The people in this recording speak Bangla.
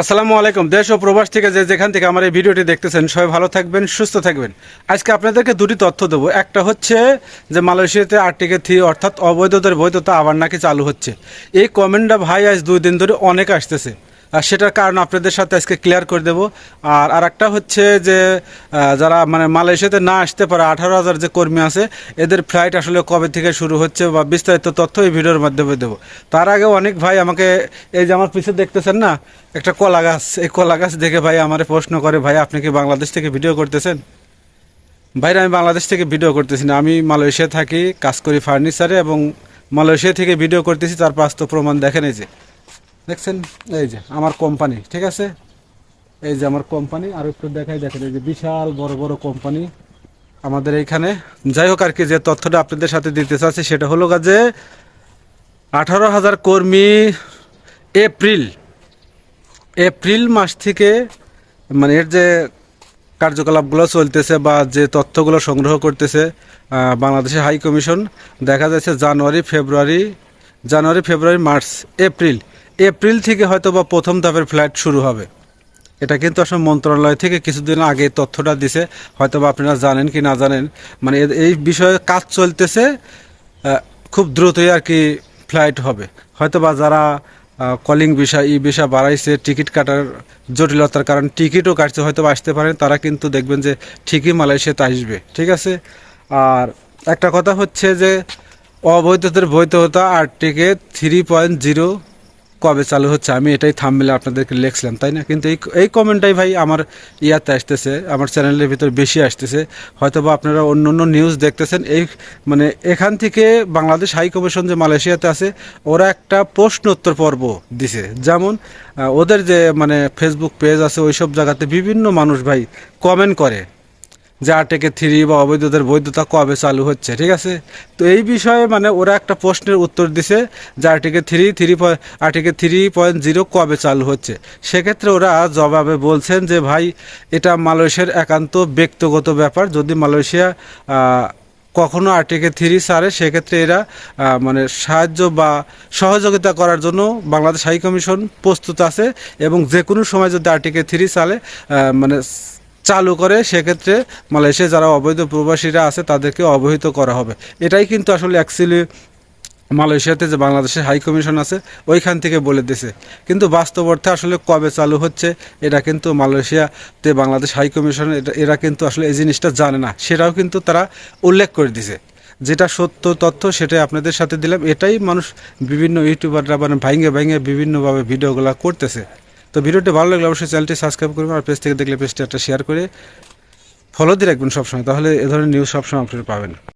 আসসালামু আলাইকুম। দেশ ও প্রবাস থেকে যে যেখান থেকে আমার এই ভিডিওটি দেখতেছেন, সবাই ভালো থাকবেন, সুস্থ থাকবেন। আজকে আপনাদেরকে দুটি তথ্য দেবো। একটা হচ্ছে যে মালয়েশিয়াতে আর্টিকে থ্রি অর্থাৎ অবৈধদের বৈধতা আবার নাকি চালু হচ্ছে। এই কমেন্টটা ভাই আজ দুই দিন ধরে অনেক আসতেছে। সেটার কারণ আপনাদের সাথে আজকে ক্লিয়ার করে দেবো। আর আরেকটা হচ্ছে যে যারা মানে মালয়েশিয়াতে না আসতে পারে, আঠারো হাজার যে কর্মী আছে, এদের ফ্লাইট আসলে কবে থেকে শুরু হচ্ছে বা বিস্তারিত তথ্য এই ভিডিওর মাধ্যমে দেবো। তার আগে অনেক ভাই আমাকে এই যে আমার পিছিয়ে দেখতেছেন না, একটা কলা গাছ, এই কলা গাছ দেখে ভাই আমার প্রশ্ন করে, ভাই, আপনি কি বাংলাদেশ থেকে ভিডিও করতেছেন? ভাইরা, আমি বাংলাদেশ থেকে ভিডিও করতেছি না। আমি মালয়েশিয়া থাকি কাজ করি ফার্নিচারে এবং মালয়েশিয়া থেকে ভিডিও করতেছি, তার বাস্তব প্রমাণ দেখেন এই যে। দেখছেন? এই যে, আমার কোম্পানি, ঠিক আছে? এই যে আমার কোম্পানি, আর একটু দেখাই, দেখেন, এই যে বিশাল বড় বড় কোম্পানি আমাদের এইখানে। যাই হোক, আর কি, যে তথ্যটা আপনাদের সাথে দিতে চাচ্ছি, সেটা হলো যে আঠারো হাজার কর্মী এপ্রিল এপ্রিল মাস থেকে মানে এর যে কার্যকলাপগুলো চলতেছে বা যে তথ্যগুলো সংগ্রহ করতেছে বাংলাদেশের হাই কমিশন, দেখা যাচ্ছে January, February January, February, March, April. April থেকে হয়তো বা প্রথম ধাপের ফ্লাইট শুরু হবে। এটা কিন্তু আসলে মন্ত্রণালয় থেকে কিছুদিন আগে তথ্যটা দিছে। হয়তো বা আপনারা জানেন কি না জানেন। মানে এই বিষয়ে কাজ চলতেছে খুব দ্রুতই আর কি ফ্লাইট হবে। হয়তো বা যারা কলিং বিষয় ই বিষয় বাড়াইছে, টিকিট কাটার জটিলতার কারণ টিকিটও কাটছে, হয়তো আসতে পারেন। তারা কিন্তু দেখবেন যে ঠিকই মালয়েশিয়াতে আসবে, ঠিক আছে? আর একটা কথা হচ্ছে যে অবৈধদের বৈধতা আর্টিকে থ্রি পয়েন্ট জিরো কবে চালু হচ্ছে, আমি এটাই থামলে আপনাদেরকে লিখছিলাম, তাই না? কিন্তু এই এই কমেন্টটাই ভাই আমার ইয়াতে আসতেছে, আমার চ্যানেলের ভিতর বেশি আসতেছে। হয়তো বা আপনারা অন্য অন্য নিউজ দেখতেছেন, এই মানে এখান থেকে বাংলাদেশ হাই কমিশন যে মালয়েশিয়াতে আছে, ওরা একটা প্রশ্ন উত্তর পর্ব দিছে। যেমন ওদের যে মানে ফেসবুক পেজ আছে, ওইসব জায়গাতে বিভিন্ন মানুষ ভাই কমেন্ট করে। যে আর্টিকে থ্রি বা অবৈধদের বৈধতা কবে চালু হচ্ছে, ঠিক আছে? তো এই বিষয়ে মানে ওরা একটা প্রশ্নের উত্তর দিছে, যে আর্টিকে থ্রি থ্রি আর্টিকে থ্রি পয়েন্ট জিরো কবে চালু হচ্ছে। সেক্ষেত্রে ওরা জবাবে বলছেন যে, ভাই, এটা মালয়েশিয়ার একান্ত ব্যক্তিগত ব্যাপার। যদি মালয়েশিয়া কখনো আর্টিকে থ্রি সারে সেক্ষেত্রে এরা মানে সাহায্য বা সহযোগিতা করার জন্য বাংলাদেশ হাই কমিশন প্রস্তুত আছে এবং যে কোনো সময় যদি আর্টিকে থ্রি সালে মানে চালু করে, সেক্ষেত্রে মালয়েশিয়া যারা অবৈধ প্রবাসীরা আছে, তাদেরকে অবহিত করা হবে। এটাই কিন্তু আসলে অ্যাকচুয়ালি মালয়েশিয়াতে যে বাংলাদেশের হাই কমিশন আছে, ওইখান থেকে বলে দিছে। কিন্তু বাস্তব অর্থে আসলে কবে চালু হচ্ছে, এটা কিন্তু মালয়েশিয়াতে বাংলাদেশ হাই কমিশন এরা কিন্তু আসলে এই জিনিসটা জানে না। সেটাও কিন্তু তারা উল্লেখ করে দিছে। যেটা সত্য তথ্য, সেটাই আপনাদের সাথে দিলাম। এটাই মানুষ বিভিন্ন ইউটিউবাররা মানে ভাইঙ্গে ভাইঙ্গে বিভিন্নভাবে ভিডিওগুলো করতেছে। তো ভিডিওটি ভালো লাগলে অবশ্যই চ্যানেলটি সাবস্ক্রাইব করবেন আর পেজ থেকে দেখলে পেজটি একটা শেয়ার করে ফলো দিয়ে রাখবেন সবসময়। তাহলে এ ধরনের নিউজ সবসময় আপনারা পাবেন।